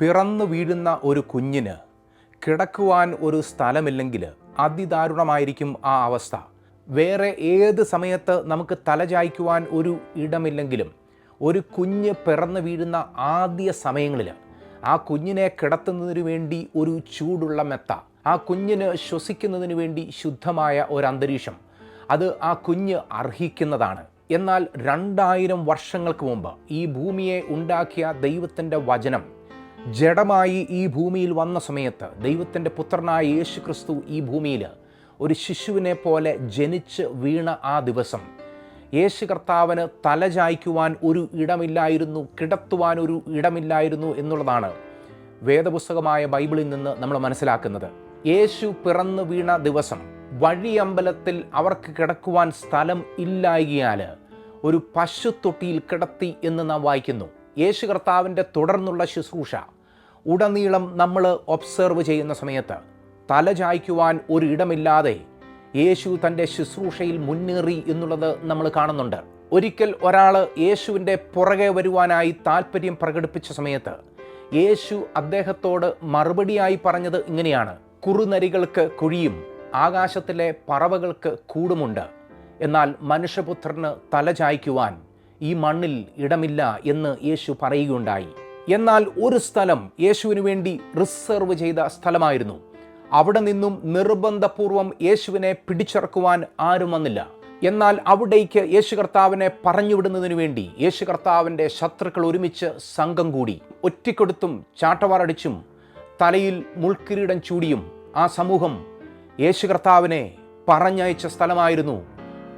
പിറന്നു വീഴുന്ന ഒരു കുഞ്ഞിന് കിടക്കുവാൻ ഒരു സ്ഥലമില്ലെങ്കിൽ അതിദാരുണമായിരിക്കും ആ അവസ്ഥ. വേറെ ഏത് സമയത്ത് നമുക്ക് തലചായ്ക്കുവാൻ ഒരു ഇടമില്ലെങ്കിലും ഒരു കുഞ്ഞ് പിറന്നു വീഴുന്ന ആദ്യ സമയങ്ങളിൽ ആ കുഞ്ഞിനെ കിടത്തുന്നതിനു വേണ്ടി ഒരു ചൂടുള്ള മെത്ത ആ കുഞ്ഞിന് ശ്വസിക്കുന്നതിന് വേണ്ടി ശുദ്ധമായ ഒരു അന്തരീക്ഷം അത് ആ കുഞ്ഞ് അർഹിക്കുന്നതാണ്. എന്നാൽ രണ്ടായിരം വർഷങ്ങൾക്ക് മുമ്പ് ഈ ഭൂമിയെ ഉണ്ടാക്കിയ ദൈവത്തിന്റെ വചനം ജഡമായി ഈ ഭൂമിയിൽ വന്ന സമയത്ത് ദൈവത്തിന്റെ പുത്രനായ യേശു ക്രിസ്തു ഈ ഭൂമിയിൽ ഒരു ശിശുവിനെ പോലെ ജനിച്ച് വീണ ആ ദിവസം യേശു കർത്താവിന് തലചായ്ക്കുവാൻ ഒരു ഇടമില്ലായിരുന്നു കിടത്തുവാൻ ഒരു ഇടമില്ലായിരുന്നു എന്നുള്ളതാണ് വേദപുസ്തകമായ ബൈബിളിൽ നിന്ന് നമ്മൾ മനസ്സിലാക്കുന്നത്. യേശു പിറന്നു വീണ ദിവസം വഴിയമ്പലത്തിൽ അവർക്ക് കിടക്കുവാൻ സ്ഥലം ഇല്ലായകിയാൽ ഒരു പശുത്തൊട്ടിയിൽ കിടത്തി എന്ന് നാം വായിക്കുന്നു. യേശു കർത്താവിന്റെ തുടർന്നുള്ള ശുശ്രൂഷ ഉടനീളം നമ്മൾ ഒബ്സർവ് ചെയ്യുന്ന സമയത്ത് തല ചായ്ക്കുവാൻ ഒരു ഇടമില്ലാതെ യേശു തന്റെ ശുശ്രൂഷയിൽ മുന്നേറി എന്നുള്ളത് നമ്മൾ കാണുന്നുണ്ട്. ഒരിക്കൽ ഒരാൾ യേശുവിന്റെ പുറകെ വരുവാനായി താല്പര്യം പ്രകടിപ്പിച്ച സമയത്ത് യേശു അദ്ദേഹത്തോട് മറുപടിയായി പറഞ്ഞത് ഇങ്ങനെയാണ്. കുറുനരികൾക്ക് കുഴിയും ആകാശത്തിലെ പറവകൾക്ക് കൂടുമുണ്ട്. എന്നാൽ മനുഷ്യപുത്രന് തല ചായ്ക്കുവാൻ ഈ മണ്ണിൽ ഇടമില്ല എന്ന് യേശു പറയുകയുണ്ടായി. എന്നാൽ ഒരു സ്ഥലം യേശുവിന് വേണ്ടി റിസർവ് ചെയ്ത സ്ഥലമായിരുന്നു. അവിടെ നിന്നും നിർബന്ധപൂർവം യേശുവിനെ പിടിച്ചിറക്കുവാൻ ആരും വന്നില്ല. എന്നാൽ അവിടേക്ക് യേശു കർത്താവിനെ പറഞ്ഞുവിടുന്നതിനു വേണ്ടി യേശു കർത്താവിന്റെ ശത്രുക്കൾ ഒരുമിച്ച് സംഘം കൂടി. ഒറ്റിക്കൊടുത്തും ചാട്ടവാറടിച്ചും തലയിൽ മുൾക്കിരീടം ചൂടിയും ആ സമൂഹം യേശു കർത്താവിനെ പറഞ്ഞയച്ച സ്ഥലമായിരുന്നു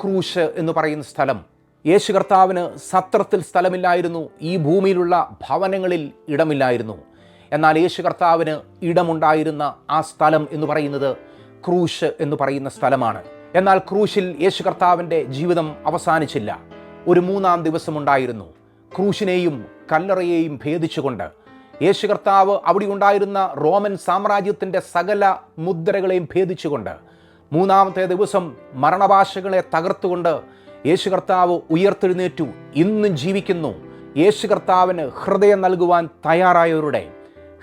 ക്രൂശ് എന്ന് പറയുന്ന സ്ഥലം. യേശു കർത്താവിന് സത്രത്തിൽ സ്ഥലമില്ലായിരുന്നു ഈ ഭൂമിയിലുള്ള ഭവനങ്ങളിൽ ഇടമില്ലായിരുന്നു. എന്നാൽ യേശു കർത്താവിന് ഇടമുണ്ടായിരുന്ന ആ സ്ഥലം എന്ന് പറയുന്നത് ക്രൂശ് എന്ന് പറയുന്ന സ്ഥലമാണ്. എന്നാൽ ക്രൂശിൽ യേശു കർത്താവിന്റെ ജീവിതം അവസാനിച്ചില്ല. ഒരു മൂന്നാം ദിവസമുണ്ടായിരുന്നു ക്രൂശിനെയും കല്ലറയെയും ഭേദിച്ചുകൊണ്ട് യേശു കർത്താവ് അവിടെ ഉണ്ടായിരുന്ന റോമൻ സാമ്രാജ്യത്തിന്റെ സകല മുദ്രകളെയും ഭേദിച്ചുകൊണ്ട് മൂന്നാമത്തെ ദിവസം മരണഭാഷകളെ തകർത്തുകൊണ്ട് യേശു കർത്താവ് ഉയർത്തെഴുന്നേറ്റു ഇന്നും ജീവിക്കുന്നു. യേശു കർത്താവിന് ഹൃദയം നൽകുവാൻ തയ്യാറായവരുടെ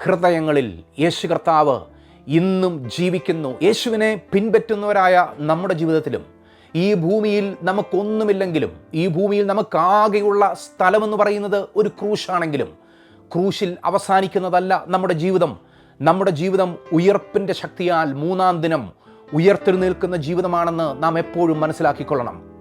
ഹൃദയങ്ങളിൽ യേശു കർത്താവ് ഇന്നും ജീവിക്കുന്നു. യേശുവിനെ പിൻപറ്റുന്നവരായ നമ്മുടെ ജീവിതത്തിലും ഈ ഭൂമിയിൽ നമുക്കൊന്നുമില്ലെങ്കിലും ഈ ഭൂമിയിൽ നമുക്കാകെയുള്ള സ്ഥലമെന്ന് പറയുന്നത് ഒരു ക്രൂശാണെങ്കിലും ക്രൂശിൽ അവസാനിക്കുന്നതല്ല നമ്മുടെ ജീവിതം. നമ്മുടെ ജീവിതം ഉയർപ്പിന്റെ ശക്തിയാൽ മൂന്നാം ദിനം ഉയർത്തെഴുന്നേൽക്കുന്ന ജീവിതമാണെന്ന് നാം എപ്പോഴും മനസ്സിലാക്കിക്കൊള്ളണം.